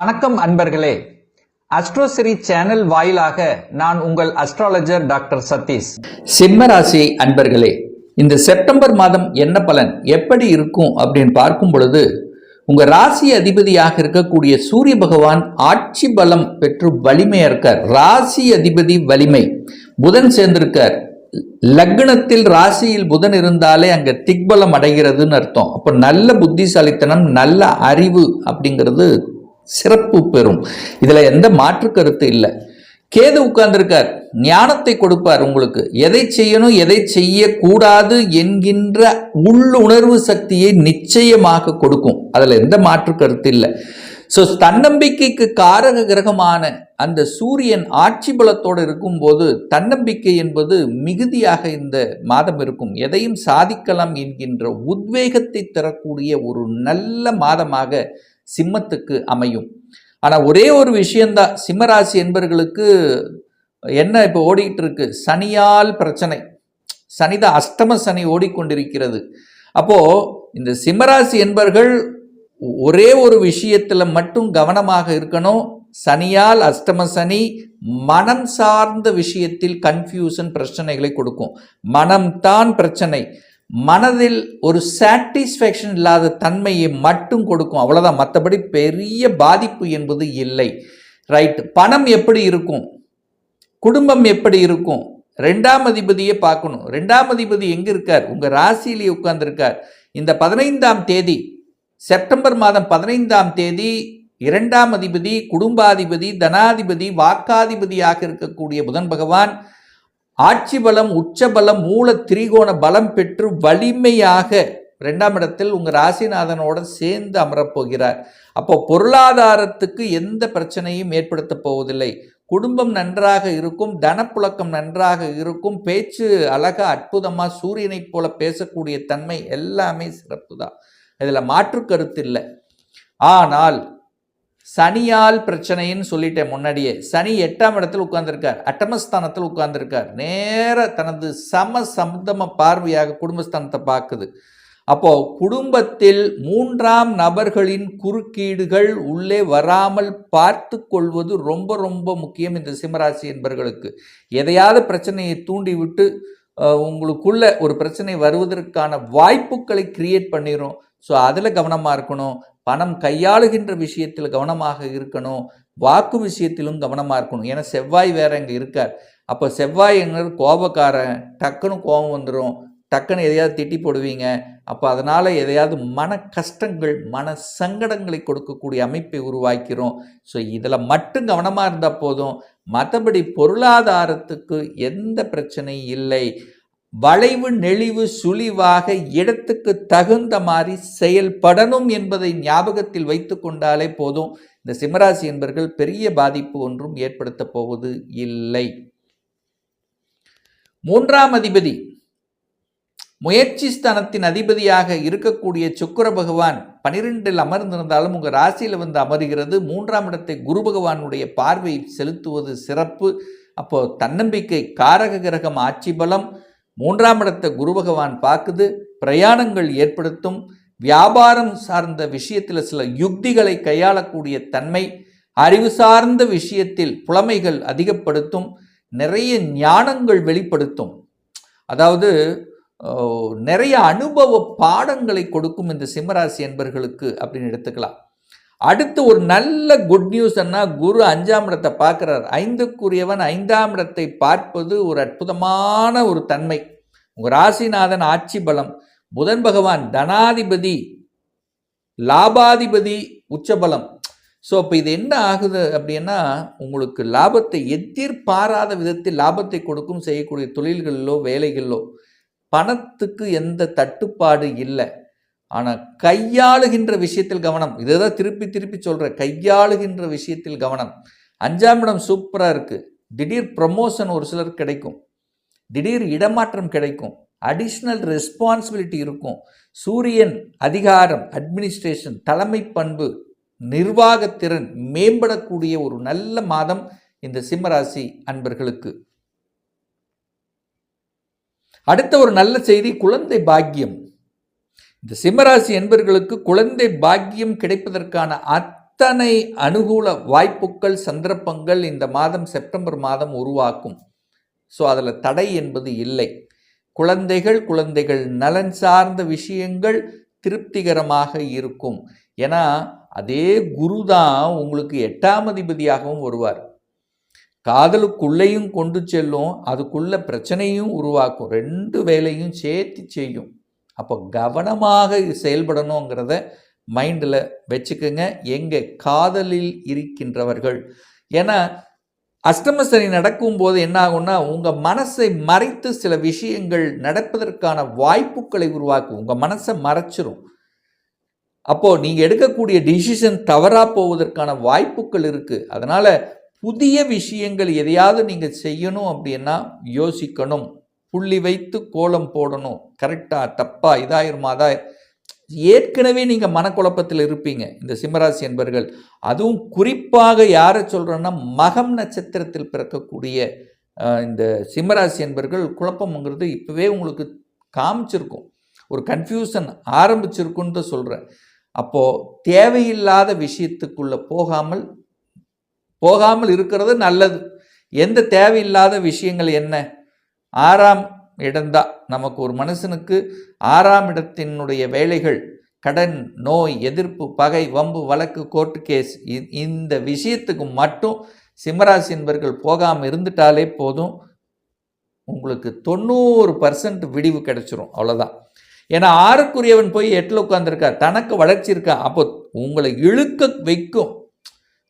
வணக்கம் அன்பர்களே. அஸ்ட்ரோசிரி சேனல் வாயிலாக நான் உங்கள் அஸ்ட்ராலஜர் டாக்டர் சதீஷ். சிம்மராசி அன்பர்களே இந்த செப்டம்பர் மாதம் என்ன பலன் எப்படி இருக்கும் அப்படின்னு பார்க்கும் பொழுது உங்க ராசி அதிபதியாக இருக்கக்கூடிய சூரிய பகவான் ஆட்சி பலம் பெற்று வலிமையா இருக்கார். ராசி அதிபதி வலிமை புதன் சேர்ந்திருக்கார். லக்னத்தில் ராசியில் புதன் இருந்தாலே அங்க திக்பலம் அடைகிறதுன்னு அர்த்தம். அப்ப நல்ல புத்திசாலித்தனம் நல்ல அறிவு அப்படிங்கிறது சிறப்பு பெறும். இதில் எந்த மாற்று கருத்து இல்லை. கேது உட்கார்ந்திருக்கார். ஞானத்தை கொடுப்பார் உங்களுக்கு. எதை செய்யணும் எதை செய்யக்கூடாது என்கின்ற உள்ளுணர்வு சக்தியை நிச்சயமாக கொடுக்கும். அதில் எந்த மாற்று கருத்து இல்லை. ஸோ தன்னம்பிக்கைக்கு காரக கிரகமான அந்த சூரியன் ஆட்சி பலத்தோடு இருக்கும்போது தன்னம்பிக்கை என்பது மிகுதியாக இந்த மாதம் இருக்கும். எதையும் சாதிக்கலாம் என்கின்ற உத்வேகத்தை தரக்கூடிய ஒரு நல்ல மாதமாக சிம்மத்துக்கு அமையும். ஆனால் ஒரே ஒரு விஷயந்தான் சிம்மராசி என்பவர்களுக்கு என்ன இப்போ ஓடிக்கிட்டு இருக்கு சனியால் பிரச்சனை. சனித அஷ்டம சனி ஓடிக்கொண்டிருக்கிறது. அப்போது இந்த சிம்மராசி என்பர்கள் ஒரே ஒரு விஷயத்தில் மட்டும் கவனமாக இருக்கணும். சனியால் அஷ்டம சனி மனம் சார்ந்த விஷயத்தில் கன்ஃபியூஷன் பிரச்சனைகளை கொடுக்கும். மனம்தான் பிரச்சனை. மனதில் ஒரு சாட்டிஸ்ஃபேக்ஷன் இல்லாத தன்மையை மட்டும் கொடுக்கும். அவ்வளோதான் மற்றபடி பெரிய பாதிப்பு என்பது இல்லை. ரைட் பணம் எப்படி இருக்கும்? குடும்பம் எப்படி இருக்கும்? ரெண்டாம் அதிபதியே பார்க்கணும். ரெண்டாம் அதிபதி எங்கே இருக்கார்? உங்கள் ராசியிலேயே உட்கார்ந்துருக்கார். இந்த பதினைந்தாம் தேதி செப்டம்பர் மாதம் பதினைந்தாம் தேதி இரண்டாம் அதிபதி குடும்பாதிபதி தனாதிபதி வாக்காதிபதியாக இருக்கக்கூடிய புதன் பகவான் ஆட்சி பலம் உச்ச பலம் மூல திரிகோண பலம் பெற்று வலிமையாக ரெண்டாம் இடத்தில் உங்கள் ராசிநாதனோட சேர்ந்து அமரப்போகிறார் அப்போ பொருளாதாரத்துக்கு எந்த பிரச்சனையும் ஏற்படுத்த போவதில்லை. குடும்பம் நன்றாக இருக்கும் தனப்புழக்கம் நன்றாக இருக்கும் பேச்சு அழகா அற்புதமாக சூரியனைப் போல பேசக்கூடிய தன்மை எல்லாமே சிறப்பு தான் இதில் மாற்று கருத்து இல்லை. ஆனால் சனியால் பிரச்சனைன்னு சொல்லிட்டேன் முன்னாடியே. சனி எட்டாம் இடத்தில் உட்கார்ந்துருக்கார். அட்டமஸ்தானத்தில் உட்கார்ந்துருக்கார். நேர தனது சம சம்பந்தம பார்வையாக குடும்பஸ்தானத்தை பார்க்குது. அப்போ குடும்பத்தில் மூன்றாம் நபர்களின் குறுக்கீடுகள் உள்ளே வராமல் பார்த்து கொள்வது ரொம்ப ரொம்ப முக்கியம் இந்த சிம்மராசி என்பர்களுக்கு. எதையாவது பிரச்சனையை தூண்டிவிட்டு உங்களுக்குள்ள ஒரு பிரச்சனை வருவதற்கான வாய்ப்புகளை கிரியேட் பண்ணிடும் ஸோ அதில் கவனமாக இருக்கணும். பணம் கையாளுகின்ற விஷயத்தில் கவனமாக இருக்கணும். வாக்கு விஷயத்திலும் கவனமாக இருக்கணும். ஏன்னா செவ்வாய் வேற இங்கே இருக்கார். அப்போ செவ்வாய் எங்கிறது கோபக்காரன் டக்குன்னு கோபம் வந்துடும் டக்குன்னு எதையாவது திட்டி போடுவீங்க. அப்போ அதனால் எதையாவது மன கஷ்டங்கள் மன சங்கடங்களை கொடுக்கக்கூடிய அமைப்பை உருவாக்கிறோம். ஸோ இதில் மட்டும் கவனமாக இருந்தால் போதும். மற்றபடி பொருளாதாரத்துக்கு எந்த பிரச்சனையும் இல்லை. வளைவு நெளிவு சுழிவாக இடத்துக்கு தகுந்த மாதிரி செயல்படணும் என்பதை ஞாபகத்தில் வைத்து கொண்டாலே போதும். இந்த சிம்மராசி என்பர்கள் பெரிய பாதிப்பு ஒன்றும் ஏற்படுத்த போவது இல்லை. மூன்றாம் அதிபதி. முயற்சி ஸ்தானத்தின் அதிபதியாக இருக்கக்கூடிய சுக்கிர பகவான் பனிரெண்டில் அமர்ந்திருந்தாலும் உங்கள் ராசியில் வந்து அமர்கிறது. மூன்றாம் இடத்தை குரு பகவானுடைய பார்வை செலுத்துவது சிறப்பு. அப்போ தன்னம்பிக்கை காரக கிரகம் ஆட்சி பலம் மூன்றாம் இடத்தை குரு பகவான் பார்க்குது. பிரயாணங்கள் ஏற்படுத்தும். வியாபாரம் சார்ந்த விஷயத்தில் சில யுக்திகளை கையாளக்கூடிய தன்மை அறிவு சார்ந்த விஷயத்தில் புலமைகள் அதிகப்படுத்தும். நிறைய ஞானங்கள் வெளிப்படுத்தும். அதாவது நிறைய அனுபவ பாடங்களை கொடுக்கும் இந்த சிம்மராசி என்பர்களுக்கு அப்படின்னு எடுத்துக்கலாம். அடுத்து ஒரு நல்ல குட் நியூஸ்ன்னா குரு அஞ்சாம் இடத்தை பார்க்குறார். ஐந்துக்குரியவன் ஐந்தாம் இடத்தை பார்ப்பது ஒரு அற்புதமான ஒரு தன்மை. உங்கள் ராசிநாதன் ஆட்சி பலம் புதன் பகவான் தனாதிபதி லாபாதிபதி உச்சபலம் ஸோ அப்போ இது என்ன ஆகுது அப்படின்னா உங்களுக்கு லாபத்தை எதிர்பாராத விதத்தில் லாபத்தை கொடுக்கும் செய்யக்கூடிய தொழில்களிலோ வேலைகளிலோ பணத்துக்கு எந்த தட்டுப்பாடு இல்லை. ஆனால் கையாளுகின்ற விஷயத்தில் கவனம். இதை தான் திருப்பி திருப்பி சொல்கிறேன் கையாளுகின்ற விஷயத்தில் கவனம். அஞ்சாம் இடம் சூப்பராக இருக்குது திடீர் ப்ரமோஷன் ஒரு சிலருக்கு கிடைக்கும். திடீர் இடமாற்றம் கிடைக்கும். அடிஷ்னல் ரெஸ்பான்சிபிலிட்டி இருக்கும். சூரியன் அதிகாரம் அட்மினிஸ்ட்ரேஷன் தலைமை பண்பு நிர்வாகத்திறன் மேம்படக்கூடிய ஒரு நல்ல மாதம் இந்த சிம்மராசி அன்பர்களுக்கு. அடுத்த ஒரு நல்ல செய்தி குழந்தை பாக்கியம். இந்த சிம்மராசி என்பர்களுக்கு குழந்தை பாக்கியம் கிடைப்பதற்கான அத்தனை அனுகூல வாய்ப்புகள் சந்தர்ப்பங்கள் இந்த மாதம் செப்டம்பர் மாதம் உருவாக்கும். ஸோ அதில் தடை என்பது இல்லை. குழந்தைகள் குழந்தைகள் நலன் சார்ந்த விஷயங்கள் திருப்திகரமாக இருக்கும். ஏன்னா அதே குரு தான் உங்களுக்கு எட்டாம் அதிபதியாகவும் வருவார். காதலுக்குள்ளேயும் கொண்டு செல்லும் அதுக்குள்ள பிரச்சனையும் உருவாக்கும். ரெண்டு வேலையும் சேர்த்து செய்யும். அப்போ கவனமாக செயல்படணுங்கிறத மைண்டில் வச்சுக்கோங்க. எங்கே காதலில் இருக்கின்றவர்கள். ஏன்னா அஷ்டம சனி நடக்கும்போது என்ன ஆகும்னா உங்கள் மனசை மறைத்து சில விஷயங்கள் நடப்பதற்கான வாய்ப்புகளை உருவாக்கும். உங்கள் மனசை மறைச்சிரும். அப்போது நீங்கள் எடுக்கக்கூடிய டிசிஷன் தவறாக போவதற்கான வாய்ப்புகள் இருக்குது அதனால் புதிய விஷயங்கள் எதையாவது நீங்கள் செய்யணும் அப்படின்னா யோசிக்கணும். புள்ளி வைத்து கோலம் போடணும். கரெக்டாக தப்பா இதாயிருமா அதா ஏற்கனவே நீங்கள் மனக்குழப்பத்தில் இருப்பீங்க இந்த சிம்மராசி என்பர்கள். அதுவும் குறிப்பாக யாரை சொல்கிறேன்னா மகம் நட்சத்திரத்தில் பிறக்கக்கூடிய இந்த சிம்மராசி என்பர்கள் குழப்பம்ங்கிறது இப்போவே உங்களுக்கு காமிச்சிருக்கும். ஒரு கன்ஃபியூஷன் ஆரம்பிச்சிருக்குன்னு தான் சொல்கிறேன் அப்போது தேவையில்லாத விஷயத்துக்குள்ளே போகாமல் போகாமல் இருக்கிறது நல்லது. எந்த தேவையில்லாத விஷயங்கள் என்ன? ஆறாம் இடம்தான் நமக்கு ஒரு மனுஷனுக்கு ஆறாம் இடத்தினுடைய வேலைகள் கடன் நோய் எதிர்ப்பு பகை வம்பு வழக்கு கோர்ட்டு கேஸ் இ- இந்த விஷயத்துக்கு மட்டும் சிம்மராசி என்பர்கள் போகாமல் இருந்துட்டாலே போதும் உங்களுக்கு தொண்ணூறு பர்சன்ட் விடிவு கிடைச்சிரும் அவ்வளோதான் ஏன்னா ஆறுக்குரியவன் போய் எட்டில் உட்காந்துருக்கா தனக்கு வளர்ச்சி இருக்கா அப்போ உங்களை இழுக்க வைக்கும்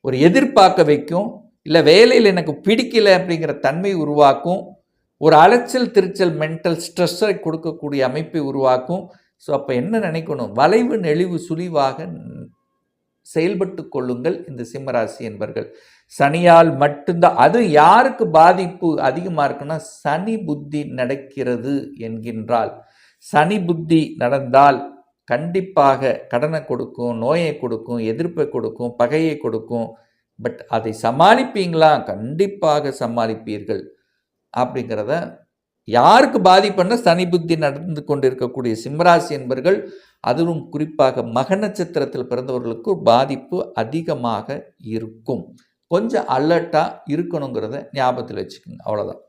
ஒரு எதிர்பார்க்க வைக்கும் இல்லை வேலையில் எனக்கு பிடிக்கல அப்படிங்கிற தன்மை உருவாக்கும் ஒரு அலைச்சல் திருச்சல் மென்டல் ஸ்ட்ரெஸ்ஸை கொடுக்கக்கூடிய அமைப்பை உருவாக்கும். ஸோ அப்போ என்ன நினைக்கணும்? வளைவு நெளிவு சுழிவாக செயல்பட்டு கொள்ளுங்கள் இந்த சிம்மராசி என்பர்கள். சனியால் மட்டும்தான் அது யாருக்கு பாதிப்பு அதிகமாக இருக்குன்னா சனி புத்தி நடக்கிறது என்கின்றால். சனி புத்தி நடந்தால் கண்டிப்பாக கடனை கொடுக்கும் நோயை கொடுக்கும் எதிர்ப்பை கொடுக்கும் பகையை கொடுக்கும். பட் அதை சமாளிப்பீங்களா? கண்டிப்பாக சமாளிப்பீர்கள். அப்படிங்கிறத யாருக்கு பாதிப்புன்னா சனி புத்தி நடந்து கொண்டிருக்கக்கூடிய சிம்மராசி என்பர்கள் அதுவும் குறிப்பாக மக நட்சத்திரத்தில் பிறந்தவர்களுக்கு பாதிப்பு அதிகமாக இருக்கும். கொஞ்சம் அலர்ட்டாக இருக்கணுங்கிறத ஞாபகத்தில் வச்சுக்கோங்க அவ்வளோதான்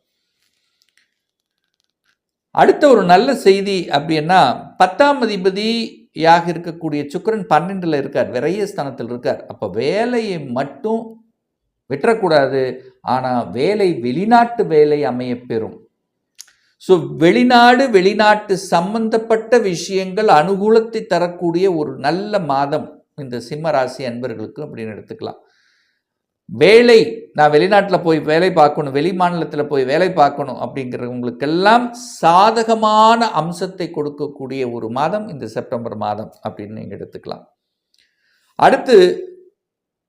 அடுத்த ஒரு நல்ல செய்தி அப்படின்னா பத்தாம் அதிபதியாக இருக்கக்கூடிய சுக்கரன் பன்னெண்டில் இருக்கார் விரைய ஸ்தானத்தில் இருக்கார். அப்போ வேலையை மட்டும் விட்டுறக்கூடாது. ஆனால் வேலை வெளிநாட்டு வேலை அமையப்பெறும் ஸோ வெளிநாடு வெளிநாட்டு சம்பந்தப்பட்ட விஷயங்கள் அனுகூலத்தை தரக்கூடிய ஒரு நல்ல மாதம் இந்த சிம்ம ராசி அன்பர்களுக்கு அப்படின்னு எடுத்துக்கலாம். வேலை நான் வெளிநாட்டில் போய் வேலை பார்க்கணும் வெளி மாநிலத்தில் போய் வேலை பார்க்கணும் அப்படிங்கிறவங்களுக்கெல்லாம் சாதகமான அம்சத்தை கொடுக்கக்கூடிய ஒரு மாதம் இந்த செப்டம்பர் மாதம் அப்படின்னு நீங்கள் எடுத்துக்கலாம். அடுத்து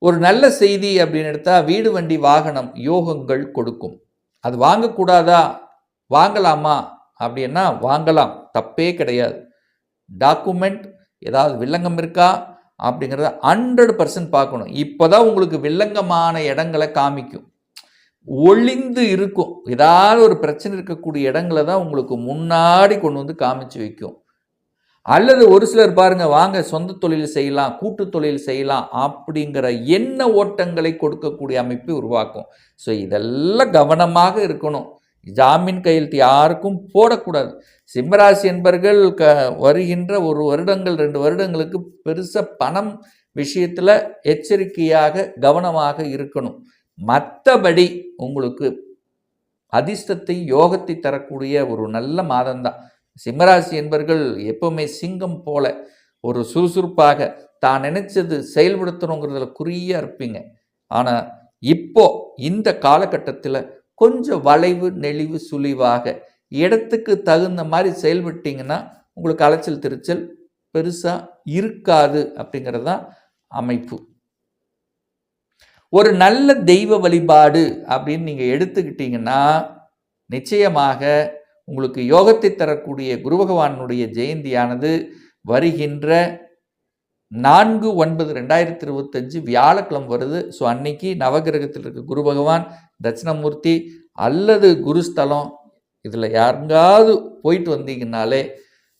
ஒரு நல்ல செய்தி அப்படின்னு எடுத்தால் வீடு வண்டி வாகனம் யோகங்கள் கொடுக்கும். அது வாங்கக்கூடாதா? வாங்கலாமா? அப்படின்னா வாங்கலாம். தப்பே கிடையாது. டாக்குமெண்ட் ஏதாவது வில்லங்கம் இருக்கா? அப்படிங்கிறத ஹண்ட்ரட் பர்சன்ட் பார்க்கணும். இப்போ தான் உங்களுக்கு வில்லங்கமான இடங்களை காமிக்கும். ஒளிந்து இருக்கும். ஏதாவது ஒரு பிரச்சனை இருக்கக்கூடிய இடங்களை தான் உங்களுக்கு முன்னாடி கொண்டு வந்து காமிச்சு வைக்கும். அல்லது ஒரு சிலர் பாருங்க வாங்க சொந்த தொழில் செய்யலாம் கூட்டு தொழில் செய்யலாம் அப்படிங்கிற எண்ண ஓட்டங்களை கொடுக்கக்கூடிய அமைப்பை உருவாக்கும். ஸோ இதெல்லாம் கவனமாக இருக்கணும். ஜாமீன் கையெழுத்து யாருக்கும் போடக்கூடாது. சிம்மராசி என்பர்கள் க வருகின்ற ஒரு வருடங்கள் ரெண்டு வருடங்களுக்கு பெருசாக பணம் விஷயத்தில் எச்சரிக்கையாக கவனமாக இருக்கணும். மற்றபடி உங்களுக்கு அதிர்ஷ்டத்தை யோகத்தை தரக்கூடிய ஒரு நல்ல மாதம்தான். சிம்மராசி என்பர்கள் எப்பவுமே சிங்கம் போல ஒரு சுறுசுறுப்பாக தான் நினைச்சது செயல்படுத்தணுங்கிறதுல குறியாக இருப்பீங்க. ஆனால் இப்போ இந்த காலகட்டத்தில் கொஞ்சம் வளைவு நெளிவு சுழிவாக இடத்துக்கு தகுந்த மாதிரி செயல்பட்டீங்கன்னா உங்களுக்கு அலைச்சல் திருச்சல் பெருசாக இருக்காது அப்படிங்கிறது தான் அமைப்பு. ஒரு நல்ல தெய்வ வழிபாடு அப்படின்னு நீங்கள் எடுத்துக்கிட்டீங்கன்னா நிச்சயமாக உங்களுக்கு யோகத்தை தரக்கூடிய குரு பகவானுடைய ஜெயந்தியானது வருகின்ற நான்கு ஒன்பது ரெண்டாயிரத்தி இருபத்தஞ்சு வியாழக்கிழமை வருது. ஸோ அன்னைக்கு நவகிரகத்தில் இருக்க குரு பகவான் தட்சிணமூர்த்தி அல்லது குருஸ்தலம் இதில் யாருங்காவது போயிட்டு வந்தீங்கன்னாலே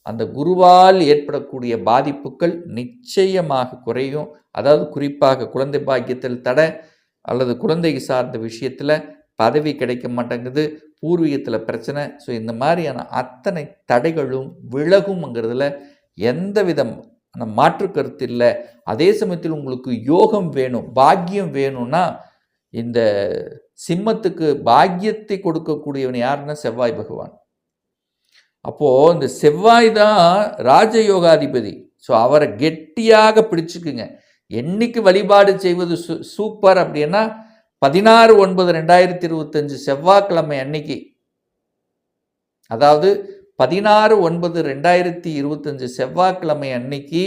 அந்த குருவால் ஏற்படக்கூடிய பாதிப்புகள் நிச்சயமாக குறையும். அதாவது குறிப்பாக குழந்தை பாக்கியத்தில் தடை அல்லது குழந்தை சார்ந்த விஷயத்தில் பதவி கிடைக்க மாட்டேங்குது பூர்வீகத்தில் பிரச்சனை. ஸோ இந்த மாதிரியான அத்தனை தடைகளும் விலகும்ங்கிறதுல எந்த விதம் மாற்று கருத்து இல்லை. அதே சமயத்தில் உங்களுக்கு யோகம் வேணும் பாக்கியம் வேணும்னா இந்த சிம்மத்துக்கு பாக்கியத்தை கொடுக்கக்கூடியவன் யாருன்னா செவ்வாய் பகவான். அப்போது இந்த செவ்வாய் தான் ராஜயோகாதிபதி. ஸோ அவரை கெட்டியாக பிடிச்சிக்குங்க. என்னைக்கு வழிபாடு செய்வது சூ சூப்பர் அப்படின்னா பதினாறு ஒன்பது ரெண்டாயிரத்தி இருபத்தஞ்சு செவ்வாய்க்கிழமை அன்னைக்கு அதாவது பதினாறு ஒன்பது ரெண்டாயிரத்தி இருபத்தஞ்சு செவ்வாய்க்கிழமை அன்னைக்கு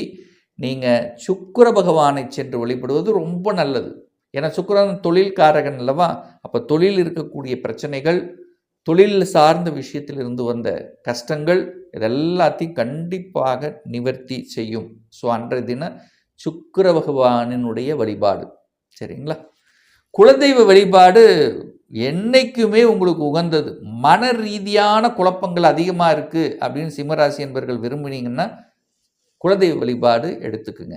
நீங்கள் சுக்கிர பகவானை சென்று வழிபடுவது ரொம்ப நல்லது. ஏன்னா சுக்கரன் தொழில்காரகன் அல்லவா? அப்போ தொழில் இருக்கக்கூடிய பிரச்சனைகள் தொழில் சார்ந்த விஷயத்தில் இருந்து வந்த கஷ்டங்கள் இதெல்லாத்தையும் கண்டிப்பாக நிவர்த்தி செய்யும். ஸோ அன்றைய தினம் சுக்கிர பகவானினுடைய வழிபாடு. சரிங்களா? குலதெய்வ வழிபாடு என்னைக்குமே உங்களுக்கு உகந்தது. மன ரீதியான குழப்பங்கள் அதிகமாக இருக்குது அப்படின்னு சிம்மராசி என்பர்கள் விரும்பினீங்கன்னா குலதெய்வ வழிபாடு எடுத்துக்குங்க.